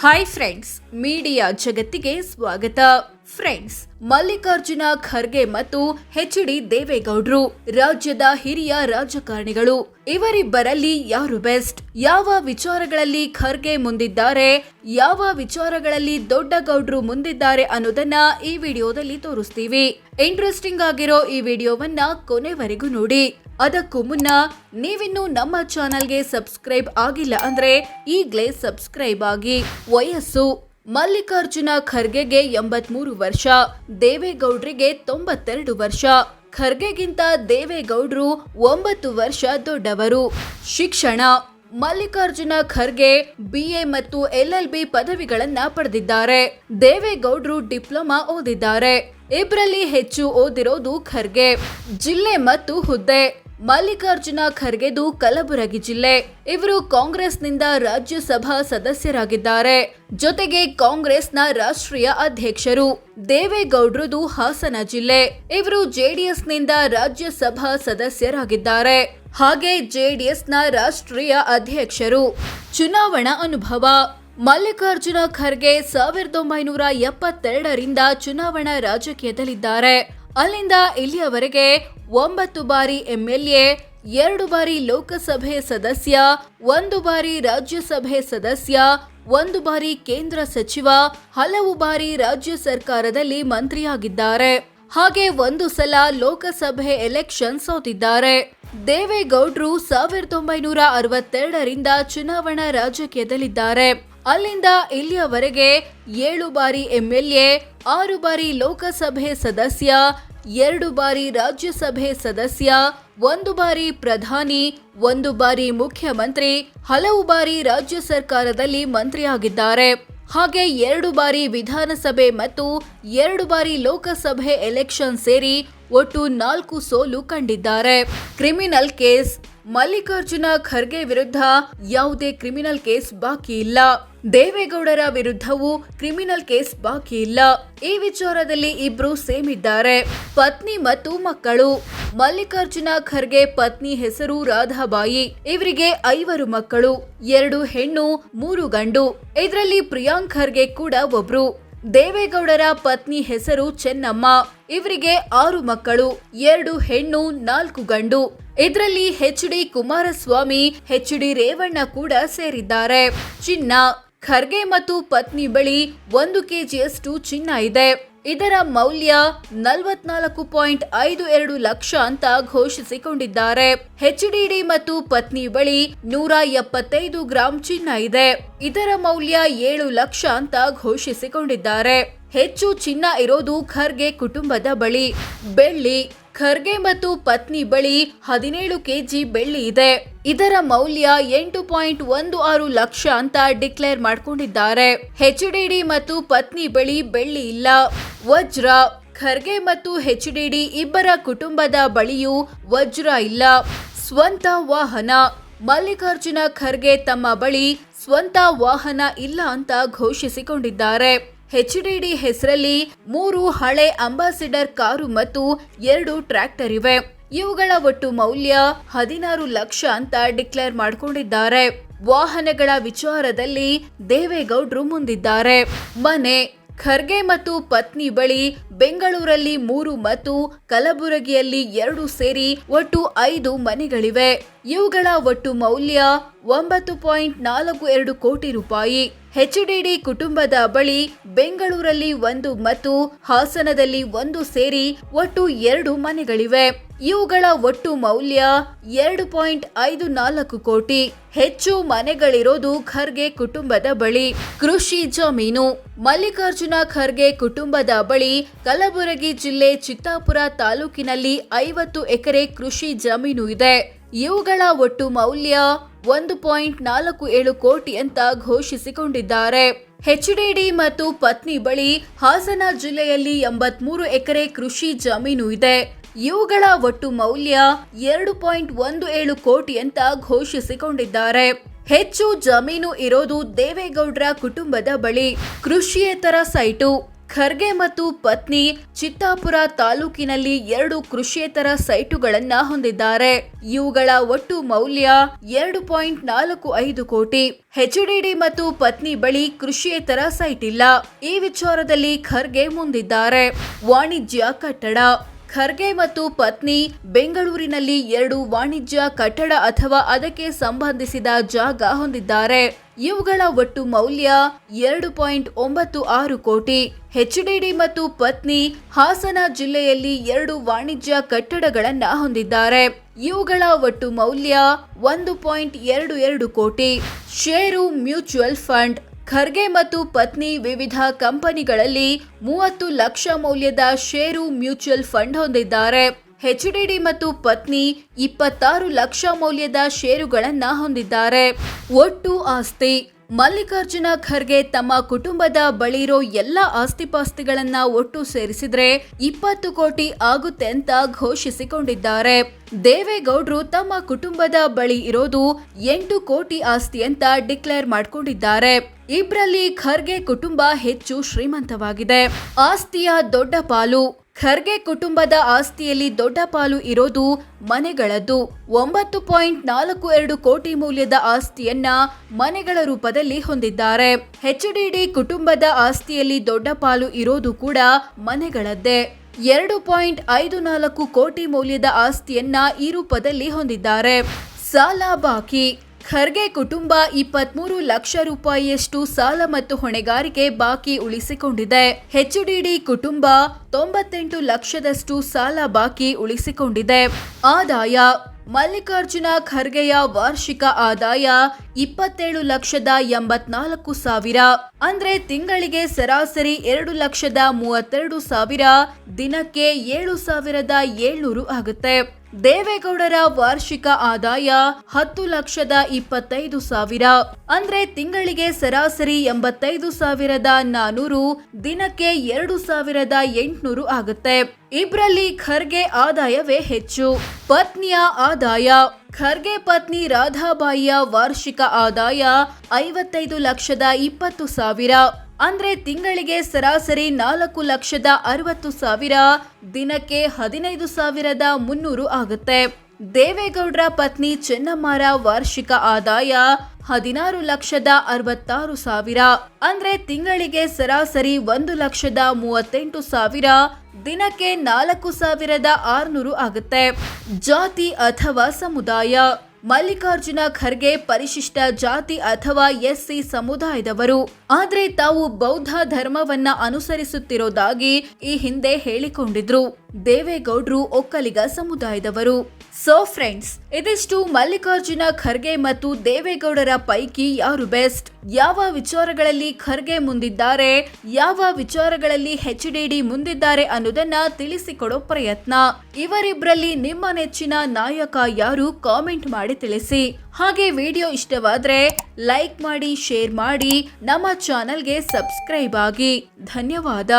Hi friends media ಜಗತ್ತಿಗೆ ಸ್ವಾಗತ friends Mallikarjuna Kharge ಮತ್ತು ಎಚ್ ಡಿ ದೇವೇಗೌಡ್ರು ರಾಜ್ಯದ ಹಿರಿಯ ರಾಜಕಾರಣಿಗಳು ಇವರಿಬ್ಬರಲ್ಲಿ ಯಾರು ಬೆಸ್ಟ್ ಯಾವ ವಿಚಾರಗಳಲ್ಲಿ ಖರ್ಗೆ ಮುಂದಿದ್ದಾರೆ ಯಾವ ವಿಚಾರಗಳಲ್ಲಿ ದೊಡ್ಡ ಗೌಡ್ರು ಮುಂದಿದ್ದಾರೆ ಅನ್ನೋದನ್ನ ಈ ವಿಡಿಯೋದಲ್ಲಿ ತೋರಿಸ್ತೀವಿ ಇಂಟ್ರೆಸ್ಟಿಂಗ್ ಆಗಿರೋ ಈ ವಿಡಿಯೋವನ್ನ ಕೊನೆವರೆಗೂ ನೋಡಿ ಅದಕ್ಕೂ ಮುನ್ನ ನೀವಿನ್ನು ನಮ್ಮ ಚಾನಲ್ಗೆ ಸಬ್ಸ್ಕ್ರೈಬ್ ಆಗಿಲ್ಲ ಅಂದ್ರೆ ಈಗಲೇ ಸಬ್ಸ್ಕ್ರೈಬ್ ಆಗಿ. ವಯಸ್ಸು ಮಲ್ಲಿಕಾರ್ಜುನ ಖರ್ಗೆಗೆ ಎಂಬತ್ಮೂರು ವರ್ಷ, ದೇವೇಗೌಡ್ರಿಗೆ ತೊಂಬತ್ತೆರಡು ವರ್ಷ. ಖರ್ಗೆಗಿಂತ ದೇವೇಗೌಡ್ರು ಒಂಬತ್ತು ವರ್ಷ ದೊಡ್ಡವರು. ಶಿಕ್ಷಣ, ಮಲ್ಲಿಕಾರ್ಜುನ ಖರ್ಗೆ ಬಿಎ ಮತ್ತು ಎಲ್ಎಲ್ಬಿ ಪದವಿಗಳನ್ನ ಪಡೆದಿದ್ದಾರೆ. ದೇವೇಗೌಡ್ರು ಡಿಪ್ಲೊಮಾ ಓದಿದ್ದಾರೆ. ಇಬ್ಬರಲ್ಲಿ ಹೆಚ್ಚು ಓದಿರೋದು ಖರ್ಗೆ. ಜಿಲ್ಲೆ ಮತ್ತು ಹುದ್ದೆ. ಮಲ್ಲಿಕಾರ್ಜುನ ಖರ್ಗೆದು ಕಲಬುರಗಿ ಜಿಲ್ಲೆ. ಇವರು ಕಾಂಗ್ರೆಸ್ನಿಂದ ರಾಜ್ಯಸಭಾ ಸದಸ್ಯರಾಗಿದ್ದಾರೆ. ಜೊತೆಗೆ ಕಾಂಗ್ರೆಸ್ನ ರಾಷ್ಟ್ರೀಯ ಅಧ್ಯಕ್ಷರು ದೇವೇಗೌಡ್ರದು ಹಾಸನ ಜಿಲ್ಲೆ. ಇವರು ಜೆಡಿಎಸ್ನಿಂದ ರಾಜ್ಯಸಭಾ ಸದಸ್ಯರಾಗಿದ್ದಾರೆ. ಹಾಗೆ ಜೆಡಿಎಸ್ನ ರಾಷ್ಟ್ರೀಯ ಅಧ್ಯಕ್ಷರು. ಚುನಾವಣಾ ಅನುಭವ. ಮಲ್ಲಿಕಾರ್ಜುನ ಖರ್ಗೆ ಸಾವಿರದ ಒಂಬೈನೂರ ಎಪ್ಪತ್ತೆರಡರಿಂದ ಚುನಾವಣಾ ರಾಜಕೀಯದಲ್ಲಿದ್ದಾರೆ. ಅಲ್ಲಿಂದ ಇಲ್ಲಿಯವರೆಗೆ ಒಂಬತ್ತು ಬಾರಿ ಎಂಎಲ್ಎ, ಎರಡು ಬಾರಿ ಲೋಕಸಭೆ ಸದಸ್ಯ, ಒಂದು ಬಾರಿ ರಾಜ್ಯಸಭೆ ಸದಸ್ಯ, ಒಂದು ಬಾರಿ ಕೇಂದ್ರ ಸಚಿವ, ಹಲವು ಬಾರಿ ರಾಜ್ಯ ಸರ್ಕಾರದಲ್ಲಿ ಮಂತ್ರಿಯಾಗಿದ್ದಾರೆ. ಹಾಗೆ ಒಂದು ಸಲ ಲೋಕಸಭೆ ಎಲೆಕ್ಷನ್ ಸೋತಿದ್ದಾರೆ. ದೇವೇಗೌಡ್ರು ಸಾವಿರದ ಒಂಬೈನೂರ ಅರವತ್ತೆರಡರಿಂದ ಚುನಾವಣಾ ರಾಜಕೀಯದಲ್ಲಿದ್ದಾರೆ. ಅಲ್ಲಿಂದ ಇಲ್ಲಿಯವರೆಗೆ ಏಳು ಬಾರಿ ಎಂಎಲ್ಎ, ಆರು ಬಾರಿ ಲೋಕಸಭೆ ಸದಸ್ಯ, ಎರಡು ಬಾರಿ ರಾಜ್ಯಸಭೆ ಸದಸ್ಯ, ಒಂದು ಬಾರಿ ಪ್ರಧಾನಿ, ಒಂದು ಬಾರಿ ಮುಖ್ಯಮಂತ್ರಿ, ಹಲವು ಬಾರಿ ರಾಜ್ಯ ಸರ್ಕಾರದಲ್ಲಿ ಮಂತ್ರಿಯಾಗಿದ್ದಾರೆ. ಹಾಗೆ ಎರಡು ಬಾರಿ ವಿಧಾನಸಭೆ ಮತ್ತು ಎರಡು ಬಾರಿ ಲೋಕಸಭೆ ಎಲೆಕ್ಷನ್ ಸೇರಿ ಒಟ್ಟು ನಾಲ್ಕು ಸೋಲು ಕಂಡಿದ್ದಾರೆ. ಕ್ರಿಮಿನಲ್ ಕೇಸ್, ಮಲ್ಲಿಕಾರ್ಜುನ ಖರ್ಗೆ ವಿರುದ್ಧ ಯಾವುದೇ ಕ್ರಿಮಿನಲ್ ಕೇಸ್ ಬಾಕಿ ಇಲ್ಲ. ದೇವೇಗೌಡರ ವಿರುದ್ಧವೂ ಕ್ರಿಮಿನಲ್ ಕೇಸ್ ಬಾಕಿ ಇಲ್ಲ. ಈ ವಿಚಾರದಲ್ಲಿ ಇಬ್ರು ಸೇಮ್ ಇದ್ದಾರೆ ಪತ್ನಿ ಮತ್ತು ಮಕ್ಕಳು. ಮಲ್ಲಿಕಾರ್ಜುನ ಖರ್ಗೆ ಪತ್ನಿ ಹೆಸರು ರಾಧಾಬಾಯಿ. ಇವರಿಗೆ ಐವರು ಮಕ್ಕಳು, ಎರಡು ಹೆಣ್ಣು, ಮೂರು ಗಂಡು. ಇದರಲ್ಲಿ ಪ್ರಿಯಾಂಕ್ ಖರ್ಗೆ ಕೂಡ ಒಬ್ರು. ದೇವೇಗೌಡರ ಪತ್ನಿ ಹೆಸರು ಚೆನ್ನಮ್ಮ. ಇವರಿಗೆ ಆರು ಮಕ್ಕಳು, ಎರಡು ಹೆಣ್ಣು, ನಾಲ್ಕು ಗಂಡು. ಇದರಲ್ಲಿ H D Kumaraswamy, H D Revanna ಕೂಡ ಸೇರಿದ್ದಾರೆ. ಚಿನ್ನ, ಖರ್ಗೆ ಮತ್ತು ಪತ್ನಿ ಬಳಿ ಒಂದು ಕೆಜಿಯಷ್ಟು ಚಿನ್ನ ಇದೆ. ಇದರ ಮೌಲ್ಯ ನಲವತ್ನಾಲ್ಕು ಪಾಯಿಂಟ್ ಐದು ಎರಡು ಲಕ್ಷ ಅಂತ ಘೋಷಿಸಿಕೊಂಡಿದ್ದಾರೆ. ಎಚ್ಡಿಡಿ ಮತ್ತು ಪತ್ನಿ ಬಳಿ ನೂರ ಎಪ್ಪತ್ತೈದು ಗ್ರಾಂ ಚಿನ್ನ ಇದೆ. ಇದರ ಮೌಲ್ಯ ಏಳು ಲಕ್ಷ ಅಂತ ಘೋಷಿಸಿಕೊಂಡಿದ್ದಾರೆ. ಹೆಚ್ಚು ಚಿನ್ನ ಇರೋದು ಖರ್ಗೆ ಕುಟುಂಬದ ಬಳಿ. ಬೆಳ್ಳಿ, ಖರ್ಗೆ ಮತ್ತು ಪತ್ನಿ ಬಳಿ ಹದಿನೇಳು ಕೆಜಿ ಬೆಳ್ಳಿ ಇದೆ. ಇದರ ಮೌಲ್ಯ ಎಂಟು ಪಾಯಿಂಟ್ ಒಂದು ಆರು ಲಕ್ಷ ಅಂತ ಡಿಕ್ಲೇರ್ ಮಾಡ್ಕೊಂಡಿದ್ದಾರೆ. ಡಿ ಮತ್ತು ಪತ್ನಿ ಬಳಿ ಬೆಳ್ಳಿ ಇಲ್ಲ. ವಜ್ರ, ಖರ್ಗೆ ಮತ್ತು ಎಚ್ಡಿಡಿ ಇಬ್ಬರ ಕುಟುಂಬದ ಬಳಿಯೂ ವಜ್ರ ಇಲ್ಲ. ಸ್ವಂತ ವಾಹನ, ಮಲ್ಲಿಕಾರ್ಜುನ ಖರ್ಗೆ ತಮ್ಮ ಬಳಿ ಸ್ವಂತ ವಾಹನ ಇಲ್ಲ ಅಂತ ಘೋಷಿಸಿಕೊಂಡಿದ್ದಾರೆ. ಎಚ್ಡಿಡಿ ಹೆಸರಲ್ಲಿ ಮೂರು ಹಳೆ ಅಂಬಾಸಿಡರ್ ಕಾರು ಮತ್ತು ಎರಡು ಟ್ರ್ಯಾಕ್ಟರ್ ಇವೆ. ಇವುಗಳ ಒಟ್ಟು ಮೌಲ್ಯ ಹದಿನಾರು ಲಕ್ಷ ಅಂತ ಡಿಕ್ಲೇರ್ ಮಾಡಿಕೊಂಡಿದ್ದಾರೆ. ವಾಹನಗಳ ವಿಚಾರದಲ್ಲಿ ದೇವೇಗೌಡ್ರು ಮುಂದಿದ್ದಾರೆ. ಮನೆ, ಖರ್ಗೆ ಮತ್ತು ಪತ್ನಿ ಬಳಿ ಬೆಂಗಳೂರಲ್ಲಿ ಮೂರು ಮತ್ತು ಕಲಬುರಗಿಯಲ್ಲಿ ಎರಡು ಸೇರಿ ಒಟ್ಟು ಐದು ಮನೆಗಳಿವೆ. ಇವುಗಳ ಒಟ್ಟು ಮೌಲ್ಯ ಒಂಬತ್ತು ಪಾಯಿಂಟ್ ನಾಲ್ಕು ಎರಡು ಕೋಟಿ ರೂಪಾಯಿ. ಎಚ್ಡಿಡಿ ಕುಟುಂಬದ ಬಳಿ ಬೆಂಗಳೂರಲ್ಲಿ ಒಂದು ಮತ್ತು ಹಾಸನದಲ್ಲಿ ಒಂದು ಸೇರಿ ಒಟ್ಟು ಎರಡು ಮನೆಗಳಿವೆ. ಇವುಗಳ ಒಟ್ಟು ಮೌಲ್ಯ ಎರಡು ಪಾಯಿಂಟ್ ಐದು ನಾಲ್ಕು ಕೋಟಿ. ಹೆಚ್ಚು ಮನೆಗಳಿರೋದು ಖರ್ಗೆ ಕುಟುಂಬದ ಬಳಿ ಕೃಷಿ ಜಮೀನು. ಮಲ್ಲಿಕಾರ್ಜುನ ಖರ್ಗೆ ಕುಟುಂಬದ ಬಳಿ ಕಲಬುರಗಿ ಜಿಲ್ಲೆ ಚಿತ್ತಾಪುರ ತಾಲೂಕಿನಲ್ಲಿ ಐವತ್ತು ಎಕರೆ ಕೃಷಿ ಜಮೀನು ಇದೆ. ಇವುಗಳ ಒಟ್ಟು ಮೌಲ್ಯ ಒಂದು ಪಾಯಿಂಟ್ ನಾಲ್ಕು ಏಳು ಕೋಟಿ ಅಂತ ಘೋಷಿಸಿಕೊಂಡಿದ್ದಾರೆ. ಎಚ್ಡಿಡಿ ಮತ್ತು ಪತ್ನಿ ಬಳಿ ಹಾಸನ ಜಿಲ್ಲೆಯಲ್ಲಿ ಎಂಬತ್ಮೂರು ಎಕರೆ ಕೃಷಿ ಜಮೀನು ಇದೆ. ಇವುಗಳ ಒಟ್ಟು ಮೌಲ್ಯ ಎರಡು ಪಾಯಿಂಟ್ ಒಂದು ಏಳು ಕೋಟಿ ಅಂತ ಘೋಷಿಸಿಕೊಂಡಿದ್ದಾರೆ. ಹೆಚ್ಚು ಜಮೀನು ಇರೋದು ದೇವೇಗೌಡರ ಕುಟುಂಬದ ಬಳಿ ಕೃಷಿಯೇತರ ಸೈಟು. ಖರ್ಗೆ ಮತ್ತು ಪತ್ನಿ ಚಿತ್ತಾಪುರ ತಾಲೂಕಿನಲ್ಲಿ ಎರಡು ಕೃಷಿಯೇತರ ಸೈಟುಗಳನ್ನ ಹೊಂದಿದ್ದಾರೆ. ಇವುಗಳ ಒಟ್ಟು ಮೌಲ್ಯ ಎರಡು ಪಾಯಿಂಟ್ ನಾಲ್ಕು ಐದು ಕೋಟಿ. ಹೆಚ್ಡಿಡಿ ಮತ್ತು ಪತ್ನಿ ಬಳಿ ಕೃಷಿಯೇತರ ಸೈಟ್ ಇಲ್ಲ ಈ ವಿಚಾರದಲ್ಲಿ ಖರ್ಗೆ ಮುಂದಿದ್ದಾರೆ. ವಾಣಿಜ್ಯ ಕಟ್ಟಡ. ಖರ್ಗೆ ಮತ್ತು ಪತ್ನಿ ಬೆಂಗಳೂರಿನಲ್ಲಿ ಎರಡು ವಾಣಿಜ್ಯ ಕಟ್ಟಡ ಅಥವಾ ಅದಕ್ಕೆ ಸಂಬಂಧಿಸಿದ ಜಾಗ ಹೊಂದಿದ್ದಾರೆ. ಇವುಗಳ ಒಟ್ಟು ಮೌಲ್ಯ ಎರಡು ಪಾಯಿಂಟ್ ಒಂಬತ್ತು ಆರು ಕೋಟಿ. ಹೆಚ್ಡಿಡಿ ಮತ್ತು ಪತ್ನಿ ಹಾಸನ ಜಿಲ್ಲೆಯಲ್ಲಿ ಎರಡು ವಾಣಿಜ್ಯ ಕಟ್ಟಡಗಳನ್ನು ಹೊಂದಿದ್ದಾರೆ. ಇವುಗಳ ಒಟ್ಟು ಮೌಲ್ಯ ಒಂದು ಪಾಯಿಂಟ್ ಎರಡು ಎರಡು ಕೋಟಿ. ಷೇರು, ಮ್ಯೂಚುವಲ್ ಫಂಡ್, ಖರ್ಗೆ ಮತ್ತು ಪತ್ನಿ ವಿವಿಧ ಕಂಪನಿಗಳಲ್ಲಿ ಮೂವತ್ತು ಲಕ್ಷ ಮೌಲ್ಯದ ಷೇರು ಮ್ಯೂಚುವಲ್ ಫಂಡ್ ಹೊಂದಿದ್ದಾರೆ. ಎಚ್ಡಿಡಿ ಮತ್ತು ಪತ್ನಿ ಇಪ್ಪತ್ತಾರು ಲಕ್ಷ ಮೌಲ್ಯದ ಷೇರುಗಳನ್ನು ಹೊಂದಿದ್ದಾರೆ. ಒಟ್ಟು ಆಸ್ತಿ. ಮಲ್ಲಿಕಾರ್ಜುನ ಖರ್ಗೆ ತಮ್ಮ ಕುಟುಂಬದ ಬಳಿರೋ ಎಲ್ಲ ಆಸ್ತಿಪಾಸ್ತಿಗಳನ್ನ ಒಟ್ಟು ಸೇರಿಸಿದ್ರೆ ಇಪ್ಪತ್ತು ಕೋಟಿ ಆಗುತ್ತೆ ಅಂತ ಘೋಷಿಸಿಕೊಂಡಿದ್ದಾರೆ. ದೇವೇಗೌಡರು ತಮ್ಮ ಕುಟುಂಬದ ಬಳಿ ಇರೋದು ಎಂಟು ಕೋಟಿ ಆಸ್ತಿ ಅಂತ ಡಿಕ್ಲೇರ್ ಮಾಡಿಕೊಂಡಿದ್ದಾರೆ. ಇಬ್ರಲ್ಲಿ ಖರ್ಗೆ ಕುಟುಂಬ ಹೆಚ್ಚು ಶ್ರೀಮಂತವಾಗಿದೆ. ಆಸ್ತಿಯ ದೊಡ್ಡ ಪಾಲು. ಖರ್ಗೆ ಕುಟುಂಬದ ಆಸ್ತಿಯಲ್ಲಿ ದೊಡ್ಡ ಪಾಲು ಇರೋದು ಮನೆಗಳದ್ದು. ಒಂಬತ್ತು ಪಾಯಿಂಟ್ ನಾಲ್ಕು ಎರಡು ಕೋಟಿ ಮೌಲ್ಯದ ಆಸ್ತಿಯನ್ನ ಮನೆಗಳ ರೂಪದಲ್ಲಿ ಹೊಂದಿದ್ದಾರೆ. ಹೆಚ್ಡಿಡಿ ಕುಟುಂಬದ ಆಸ್ತಿಯಲ್ಲಿ ದೊಡ್ಡ ಪಾಲು ಇರೋದು ಕೂಡ ಮನೆಗಳದ್ದೇ. ಎರಡು ಪಾಯಿಂಟ್ ಐದು ನಾಲ್ಕು ಕೋಟಿ ಮೌಲ್ಯದ ಆಸ್ತಿಯನ್ನ ಈ ರೂಪದಲ್ಲಿ ಹೊಂದಿದ್ದಾರೆ. ಸಾಲ ಬಾಕಿ. ಖರ್ಗೆ ಕುಟುಂಬ ಇಪ್ಪತ್ಮೂರು ಲಕ್ಷ ರೂಪಾಯಿಯಷ್ಟು ಸಾಲ ಮತ್ತು ಹೊಣೆಗಾರಿಕೆ ಬಾಕಿ ಉಳಿಸಿಕೊಂಡಿದೆ. ಎಚ್ಡಿಡಿ ಕುಟುಂಬ ತೊಂಬತ್ತೆಂಟು ಲಕ್ಷದಷ್ಟು ಸಾಲ ಬಾಕಿ ಉಳಿಸಿಕೊಂಡಿದೆ. ಆದಾಯ, ಮಲ್ಲಿಕಾರ್ಜುನ ಖರ್ಗೆಯ ವಾರ್ಷಿಕ ಆದಾಯ ಇಪ್ಪತ್ತೇಳು ಲಕ್ಷದ ಎಂಬತ್ನಾಲ್ಕು ಸಾವಿರ. ಅಂದ್ರೆ ತಿಂಗಳಿಗೆ ಸರಾಸರಿ ಎರಡು ಲಕ್ಷದ ಮೂವತ್ತೆರಡು ಸಾವಿರ, ದಿನಕ್ಕೆ ಏಳು ಸಾವಿರದ ಏಳ್ನೂರು ಆಗುತ್ತೆ. ದೇವೇಗೌಡರ ವಾರ್ಷಿಕ ಆದಾಯ ಹತ್ತು ಲಕ್ಷದ ಇಪ್ಪತ್ತೈದು ಸಾವಿರ. ಅಂದ್ರೆ ತಿಂಗಳಿಗೆ ಸರಾಸರಿ ಎಂಬತ್ತೈದು ಸಾವಿರದ ನಾನೂರು, ದಿನಕ್ಕೆ ಎರಡು ಸಾವಿರದ ಎಂಟುನೂರು ಆಗುತ್ತೆ. ಇಬ್ರಲ್ಲಿ ಖರ್ಗೆ ಆದಾಯವೇ ಹೆಚ್ಚು. ಪತ್ನಿಯ ಆದಾಯ. ಖರ್ಗೆ ಪತ್ನಿ ರಾಧಾಬಾಯಿಯ ವಾರ್ಷಿಕ ಆದಾಯ ಐವತ್ತೈದು ಲಕ್ಷದ ಇಪ್ಪತ್ತು ಸಾವಿರ. ಅಂದ್ರೆ ತಿಂಗಳಿಗೆ ಸರಾಸರಿ ನಾಲ್ಕು ಲಕ್ಷದ ಅರವತ್ತು ಸಾವಿರ, ದಿನಕ್ಕೆ ಹದಿನೈದು ಸಾವಿರದ ಮುನ್ನೂರು ಆಗುತ್ತೆ. ದೇವೇಗೌಡರ ಪತ್ನಿ ಚೆನ್ನಮ್ಮರ ವಾರ್ಷಿಕ ಆದಾಯ ಹದಿನಾರು ಲಕ್ಷದ ಅರವತ್ತಾರು ಸಾವಿರ, ಅಂದ್ರೆ ತಿಂಗಳಿಗೆ ಸರಾಸರಿ ಒಂದು ಲಕ್ಷದ ಮೂವತ್ತೆಂಟು ಸಾವಿರ, ದಿನಕ್ಕೆ ನಾಲ್ಕು ಸಾವಿರದ ಆರುನೂರು ಆಗುತ್ತೆ. ಜಾತಿ ಅಥವಾ ಸಮುದಾಯ ಮಲ್ಲಿಕಾರ್ಜುನ ಖರ್ಗೆ ಪರಿಶಿಷ್ಟ ಜಾತಿ ಅಥವಾ ಎಸ್ಸಿ ಸಮುದಾಯದವರು. ಆದರೆ ತಾವು ಬೌದ್ಧ ಧರ್ಮವನ್ನ ಅನುಸರಿಸುತ್ತಿರೋದಾಗಿ ಈ ಹಿಂದೆ ಹೇಳಿಕೊಂಡಿದ್ರು. ದೇವೇಗೌಡ್ರು ಒಕ್ಕಲಿಗ ಸಮುದಾಯದವರು. ಸೊ ಫ್ರೆಂಡ್ಸ್ ಇದಿಷ್ಟು ಮಲ್ಲಿಕಾರ್ಜುನ ಖರ್ಗೆ ಮತ್ತು ದೇವೇಗೌಡರ ಪೈಕಿ ಯಾರು ಬೆಸ್ಟ್ ಯಾವ ವಿಚಾರಗಳಲ್ಲಿ ಖರ್ಗೆ ಮುಂದಿದ್ದಾರೆ? ಯಾವ ವಿಚಾರಗಳಲ್ಲಿ ಹೆಚ್ ಡಿ ಮುಂದಿದ್ದಾರೆ ಅನ್ನೋದನ್ನ ತಿಳಿಸಿಕೊಡೋ ಪ್ರಯತ್ನ. ಇವರಿಬ್ಬರಲ್ಲಿ ನಿಮ್ಮ ನೆಚ್ಚಿನ ನಾಯಕ ಯಾರು ಕಾಮೆಂಟ್ ಮಾಡಿ ತಿಳಿಸಿ. ಹಾಗೆ ವಿಡಿಯೋ ಇಷ್ಟವಾದ್ರೆ ಲೈಕ್ ಮಾಡಿ ಶೇರ್ ಮಾಡಿ, ನಮ್ಮ ಚಾನೆಲ್ಗೆ ಸಬ್ಸ್ಕ್ರೈಬ್ ಆಗಿ. ಧನ್ಯವಾದ.